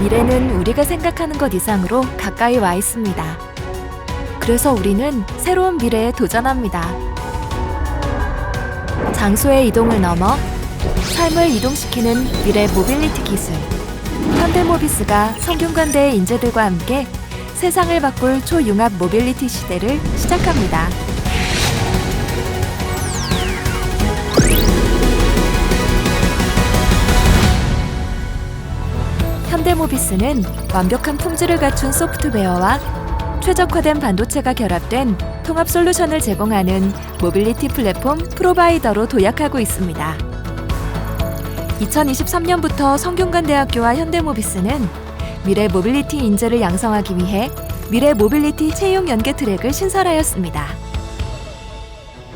미래는 우리가 생각하는 것 이상으로 가까이 와 있습니다. 그래서 우리는 새로운 미래에 도전합니다. 장소의 이동을 넘어 삶을 이동시키는 미래 모빌리티 기술. 현대모비스가 성균관대의 인재들과 함께 세상을 바꿀 초융합 모빌리티 시대를 시작합니다. 현대모비스는 완벽한 품질을 갖춘 소프트웨어와 최적화된 반도체가 결합된 통합 솔루션을 제공하는 모빌리티 플랫폼 프로바이더로 도약하고 있습니다. 2023년부터 성균관대학교와 현대모비스는 미래 모빌리티 인재를 양성하기 위해 미래 모빌리티 채용 연계 트랙을 신설하였습니다.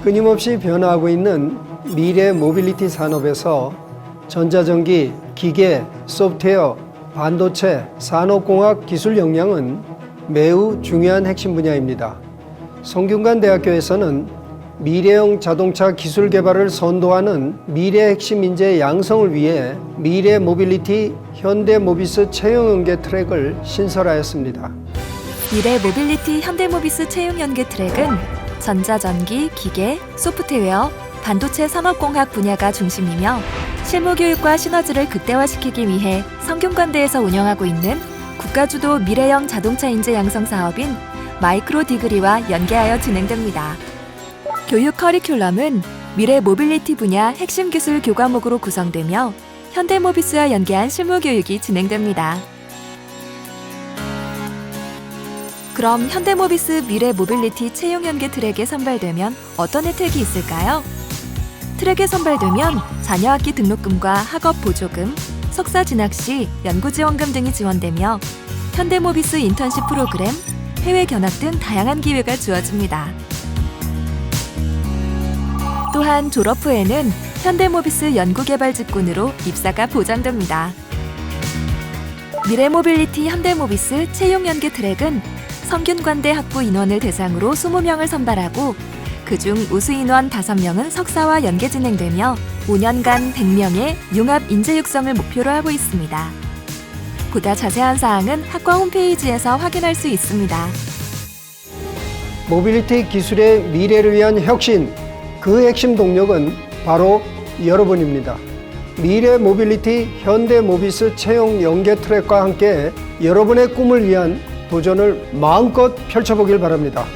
끊임없이 변화하고 있는 미래 모빌리티 산업에서 전자전기, 기계, 소프트웨어, 반도체, 산업공학 기술 역량은 매우 중요한 핵심 분야입니다. 성균관 대학교에서는 미래형 자동차 기술 개발을 선도하는 미래 핵심 인재 양성을 위해 미래 모빌리티 현대 모비스 채용 연계 트랙을 신설하였습니다. 미래 모빌리티 현대 모비스 채용 연계 트랙은 전자전기, 기계, 소프트웨어, 반도체 산업공학 분야가 중심이며 실무 교육과 시너지를 극대화시키기 위해 성균관대에서 운영하고 있는 국가주도 미래형 자동차 인재 양성 사업인 마이크로 디그리와 연계하여 진행됩니다. 교육 커리큘럼은 미래 모빌리티 분야 핵심 기술 교과목으로 구성되며 현대모비스와 연계한 실무 교육이 진행됩니다. 그럼 현대모비스 미래 모빌리티 채용 연계 트랙에 선발되면 어떤 혜택이 있을까요? 트랙에 선발되면 자녀 학기 등록금과 학업 보조금, 석사 진학 시 연구 지원금 등이 지원되며 현대모비스 인턴십 프로그램, 해외 견학 등 다양한 기회가 주어집니다. 또한 졸업 후에는 현대모비스 연구개발 직군으로 입사가 보장됩니다. 미래모빌리티 현대모비스 채용 연계 트랙은 성균관대 학부 인원을 대상으로 20명을 선발하고 그중 우수 인원 5명은 석사와 연계 진행되며 5년간 100명의 융합 인재 육성을 목표로 하고 있습니다. 보다 자세한 사항은 학과 홈페이지에서 확인할 수 있습니다. 모빌리티 기술의 미래를 위한 혁신, 그 핵심 동력은 바로 여러분입니다. 미래 모빌리티 현대 모비스 채용 연계 트랙과 함께 여러분의 꿈을 위한 도전을 마음껏 펼쳐보길 바랍니다.